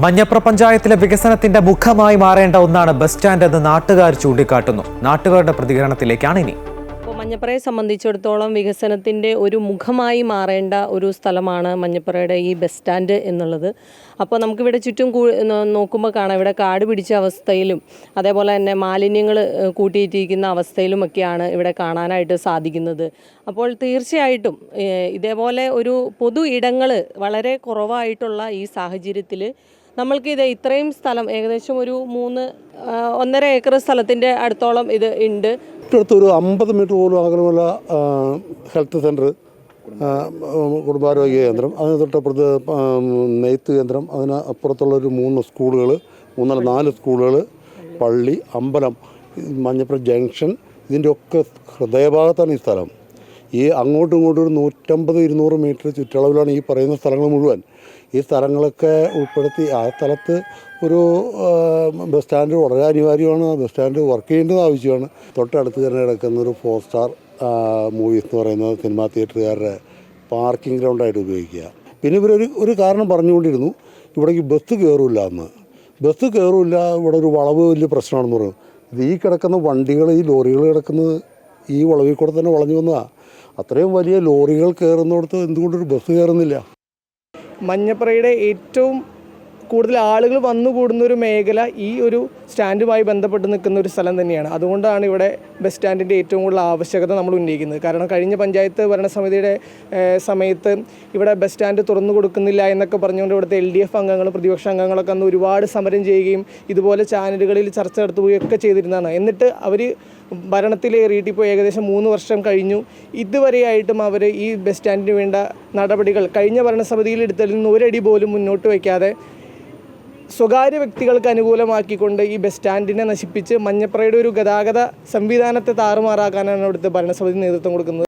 മഞ്ഞപ്ര പഞ്ചായത്തിലെ വികസനത്തിന്റെ മുഖമായി മാറേണ്ട ഒന്നാണ് ബസ് സ്റ്റാൻഡ് എന്ന് നാട്ടുകാർ ചൂണ്ടിക്കാട്ടുന്നു. നാട്ടുകാരുടെ പ്രതികരണത്തിലേക്കാണ് ഇനി. മഞ്ഞപ്പറയെ സംബന്ധിച്ചിടത്തോളം വികസനത്തിന്റെ ഒരു മുഖമായി മാറേണ്ട ഒരു സ്ഥലമാണ് മഞ്ഞപ്പറയുടെ ഈ ബസ് സ്റ്റാൻഡ് എന്നുള്ളത്. അപ്പോൾ നമുക്കിവിടെ ചുറ്റും നോക്കുമ്പോൾ കാണാം. ഇവിടെ കാട് പിടിച്ച അവസ്ഥയിലും അതേപോലെ തന്നെ മാലിന്യങ്ങൾ കൂട്ടിയിട്ടിരിക്കുന്ന അവസ്ഥയിലുമൊക്കെയാണ് ഇവിടെ കാണാനായിട്ട് സാധിക്കുന്നത്. അപ്പോൾ തീർച്ചയായിട്ടും ഇതേപോലെ ഒരു പൊതു ഇടങ്ങൾ വളരെ കുറവായിട്ടുള്ള ഈ സാഹചര്യത്തിൽ നമ്മൾക്ക് ഇത് ഇത്രയും സ്ഥലം ഏകദേശം ഒരു മൂന്ന് ഒന്നര ഏക്കർ സ്ഥലത്തിന്റെ അടുത്തോളം ഇത് ഉണ്ട്. തൊട്ടടുത്ത് ഒരു അമ്പത് മീറ്റർ പോലും അകലമുള്ള ഹെൽത്ത് സെന്റർ കുടുംബാരോഗ്യ കേന്ദ്രം അതിന് തൊട്ടപ്പുറത്ത് നെയ്ത്ത് കേന്ദ്രം അതിന് അപ്പുറത്തുള്ള ഒരു മൂന്ന് സ്കൂളുകൾ മൂന്നല്ല നാല് സ്കൂളുകൾ പള്ളി അമ്പലം മഞ്ഞപ്പുറം ജംഗ്ഷൻ ഇതിന്റെയൊക്കെ ഹൃദയഭാഗത്താണ് ഈ സ്ഥലം. ഈ അങ്ങോട്ടും ഇങ്ങോട്ടും ഒരു നൂറ്റമ്പത് ഇരുന്നൂറ് മീറ്റർ ചുറ്റളവിലാണ് ഈ പറയുന്ന സ്ഥലങ്ങൾ മുഴുവൻ. ഈ സ്ഥലങ്ങളൊക്കെ ഉൾപ്പെടുത്തി ആ സ്ഥലത്ത് ഒരു ബസ് സ്റ്റാൻഡ് വളരെ അനിവാര്യമാണ്. ബസ് സ്റ്റാൻഡ് വർക്ക് ചെയ്യേണ്ടത് ആവശ്യമാണ്. തൊട്ടടുത്ത് തന്നെ കിടക്കുന്ന ഒരു ഫോർ സ്റ്റാർ മൂവീസ് എന്ന് പറയുന്നത് സിനിമാ തിയേറ്ററുകാരുടെ പാർക്കിംഗ് ഗ്രൗണ്ടായിട്ട് ഉപയോഗിക്കുക. പിന്നെ ഇവരൊരു ഒരു കാരണം പറഞ്ഞുകൊണ്ടിരുന്നു. ഇവിടേക്ക് ബസ് കയറില്ല എന്ന്. ബസ് കയറില്ല ഇവിടെ ഒരു വളവ് വലിയ പ്രശ്നമാണെന്ന് പറയും ഇത് ഈ കിടക്കുന്ന വണ്ടികൾ ഈ ലോറികൾ കിടക്കുന്നത് ഈ വളവിൽ കൂടെ തന്നെ വളഞ്ഞു വന്നതാണ് അത്രയും വലിയ ലോറികൾ കയറുന്നിടത്ത് എന്തുകൊണ്ടൊരു ബസ് കയറുന്നില്ല? മഞ്ഞപ്പറയുടെ ഏറ്റവും കൂടുതൽ ആളുകൾ വന്നു കൂടുന്ന ഒരു മേഖല ഈ ഒരു സ്റ്റാൻഡുമായി ബന്ധപ്പെട്ട് നിൽക്കുന്ന ഒരു സ്ഥലം തന്നെയാണ്. അതുകൊണ്ടാണ് ഇവിടെ ബസ് സ്റ്റാൻഡിന്റെ ഏറ്റവും കൂടുതൽ ആവശ്യകത നമ്മൾ ഉന്നയിക്കുന്നത്. കാരണം കഴിഞ്ഞ പഞ്ചായത്ത് ഭരണസമിതിയുടെ സമയത്ത് ഇവിടെ ബസ് സ്റ്റാൻഡ് തുറന്നു കൊടുക്കുന്നില്ല എന്നൊക്കെ പറഞ്ഞുകൊണ്ട് ഇവിടുത്തെ എൽ ഡി എഫ് അംഗങ്ങളും പ്രതിപക്ഷ അംഗങ്ങളൊക്കെ അന്ന് ഒരുപാട് സമരം ചെയ്യുകയും ഇതുപോലെ ചാനലുകളിൽ ചർച്ച നടത്തുകയൊക്കെ ചെയ്തിരുന്നതാണ്. എന്നിട്ട് അവർ ഭരണത്തിലേറിയിട്ട് ഇപ്പോൾ ഏകദേശം മൂന്ന് വർഷം കഴിഞ്ഞു. ഇതുവരെയായിട്ടും അവർ ഈ ബസ് സ്റ്റാൻഡിന് വേണ്ട നടപടികൾ കഴിഞ്ഞ ഭരണസമിതിയിൽ എടുത്തതിൽ നിന്ന് ഒരടി പോലും മുന്നോട്ട് വയ്ക്കാതെ സ്വകാര്യ വ്യക്തികൾക്ക് അനുകൂലമാക്കിക്കൊണ്ട് ഈ ബസ് സ്റ്റാൻഡിനെ നശിപ്പിച്ച് മഞ്ഞപ്രയുടെ ഒരു ഗതാഗത സംവിധാനത്തെ താറുമാറാക്കാനാണ് ഇവിടുത്തെ ഭരണസമിതി നേതൃത്വം കൊടുക്കുന്നത്.